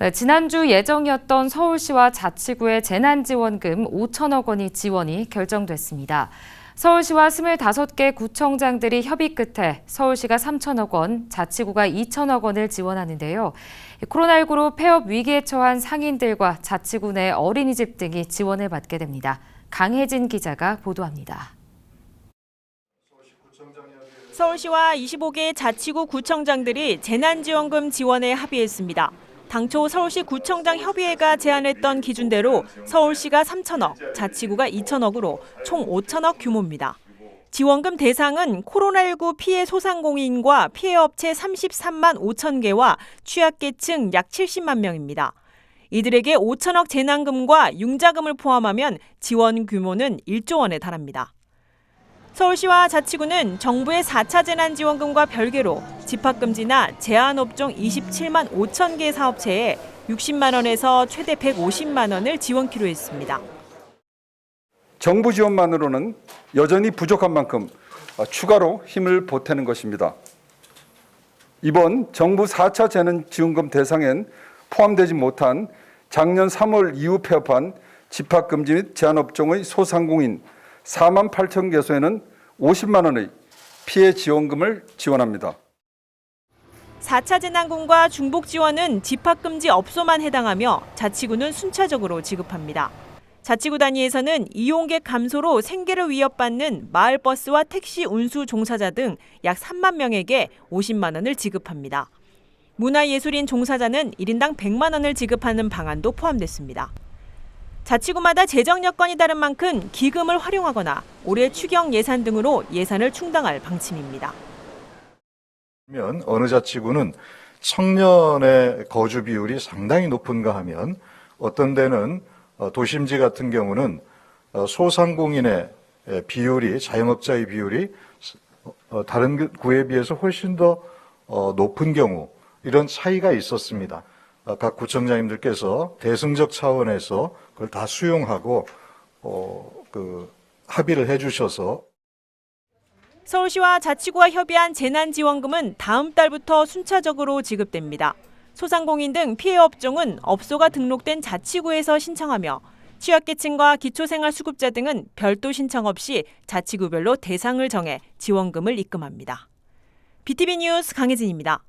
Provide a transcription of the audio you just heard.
네, 지난주 예정이었던 서울시와 자치구의 재난지원금 5천억 원이 지원이 결정됐습니다. 서울시와 25개 구청장들이 협의 끝에 서울시가 3천억 원, 자치구가 2천억 원을 지원하는데요. 코로나19로 폐업 위기에 처한 상인들과 자치구 내 어린이집 등이 지원을 받게 됩니다. 강혜진 기자가 보도합니다. 서울시와 25개 자치구 구청장들이 재난지원금 지원에 합의했습니다. 당초 서울시 구청장 협의회가 제안했던 기준대로 서울시가 3천억, 자치구가 2천억으로 총 5천억 규모입니다. 지원금 대상은 코로나19 피해 소상공인과 피해 업체 33만 5천 개와 취약계층 약 70만 명입니다. 이들에게 5천억 재난금과 융자금을 포함하면 지원 규모는 1조 원에 달합니다. 서울시와 자치구는 정부의 4차 재난지원금과 별개로 집합금지나 제한업종 27만 5천 개 사업체에 60만 원에서 최대 150만 원을 지원키로 했습니다. 정부 지원만으로는 여전히 부족한 만큼 추가로 힘을 보태는 것입니다. 이번 정부 4차 재난지원금 대상엔 포함되지 못한 작년 3월 이후 폐업한 집합금지 및 제한업종의 소상공인 4만 8천 개소에는 50만 원의 피해 지원금을 지원합니다. 4차 재난금과 중복 지원은 집합금지 업소만 해당하며 자치구는 순차적으로 지급합니다. 자치구 단위에서는 이용객 감소로 생계를 위협받는 마을버스와 택시 운수 종사자 등 약 3만 명에게 50만 원을 지급합니다. 문화예술인 종사자는 1인당 100만 원을 지급하는 방안도 포함됐습니다. 자치구마다 재정 여건이 다른 만큼 기금을 활용하거나 올해 추경 예산 등으로 예산을 충당할 방침입니다. 면 어느 자치구는 청년의 거주 비율이 상당히 높은가 하면 어떤 데는 어, 도심지 같은 경우는 어, 소상공인의 에, 비율이 자영업자의 비율이 어, 다른 그 구에 비해서 훨씬 더 어, 높은 경우 이런 차이가 있었습니다. 어, 각 구청장님들께서 대승적 차원에서 그걸 다 수용하고 어, 그 합의를 해주셔서 서울시와 자치구가 협의한 재난지원금은 다음 달부터 순차적으로 지급됩니다. 소상공인 등 피해 업종은 업소가 등록된 자치구에서 신청하며 취약계층과 기초생활수급자 등은 별도 신청 없이 자치구별로 대상을 정해 지원금을 입금합니다. BTV 뉴스 강혜진입니다.